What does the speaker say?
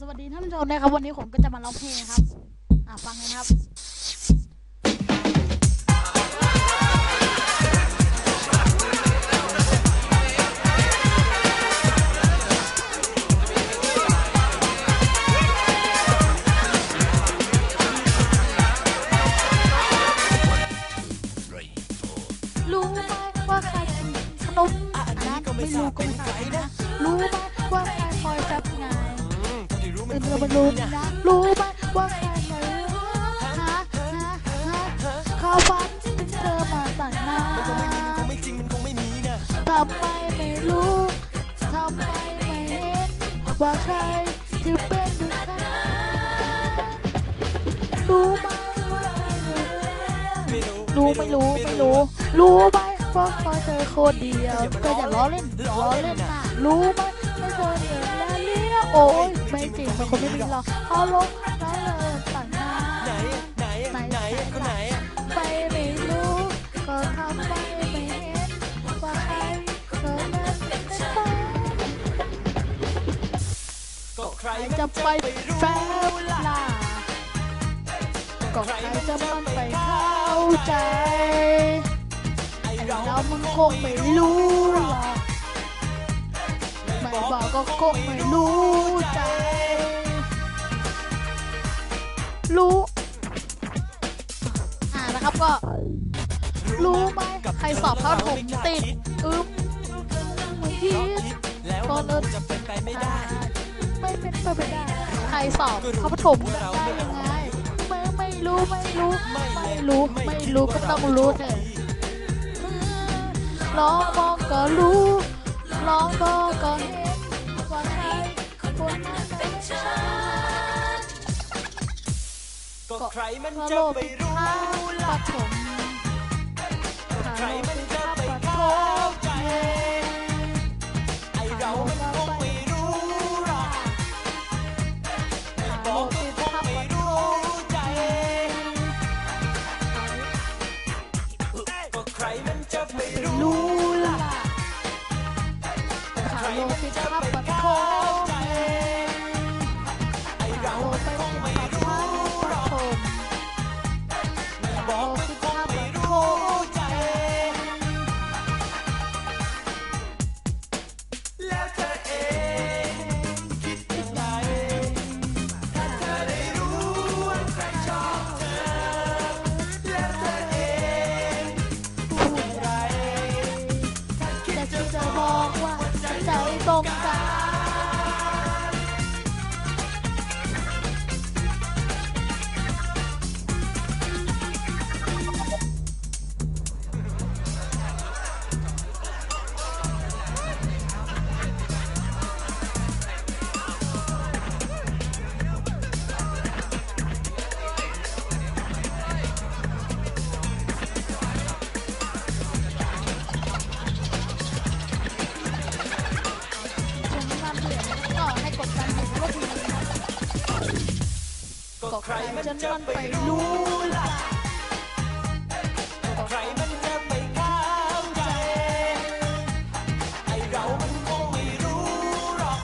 สวัสดีท่านผู้ชมนะครับ วันนี้ผมก็จะมาร้องเพลงครับ อ่าฟังกันครับรู้ไหมว่าใครขนมอันนั้นไม่รู้ก็ไม่ใช่นะ รู้ไหมว่าใครคอยแฟบงที่รู้ เอไม่อรู้เราไม่รู้นะรู้ไหมว่าใครคอยหาหาหาเขาฟันถึงเธอมาตั้งนานมันคงไม่มีมันคงไม่จริงมันคงไม่มีนะทำไมไม่รู้ทำไมไม่เห็นว่าใครจะเป็นดุจฉันรู้ไหมว่าใครรู้ไม่รู้รู้ไม่รู้ไม่รู้ รู้ไหมว่าคอยเธอคนเดียวเธออย่าล้อเล่นล้อเล่นนะรู้ไหมไม่เคยเห็นแล้วเลี้ยโอ้ย มันคงไม่มีหรอกเอาลงแล้วเลยต่างหน้าไหนไหนไหนคนไหนไปไม่รู้ก็ทำไมไม่เห็นว่าใครเธอนั้นเป็นใครก็ใครจะไปแฟบลาก็ใครจะมันไปเข้าใจไอเราเรามันคงไม่รู้หรอกไม่บอกก็คงไม่รู้ใจ รู้ อ่านะครับก็ รู้ไหมใครสอบเข้าถมติดอึ๊บเมื่อกี้แล้วมันคงจะเป็นไปไม่ได้ ไม่เป็นไปไม่ได้ ใครสอบเข้าปฐมได้ยังไงไม่ไม่รู้ไม่รู้ไม่รู้ไม่รู้ก็ต้องรู้เถอะลองมองก็รู้ ก็ใครมันก็จะโลกไปปิดรู้ทางปล่ะฐมใครมันจะ ก็ใครมันจะมันไปรู้ล่ะ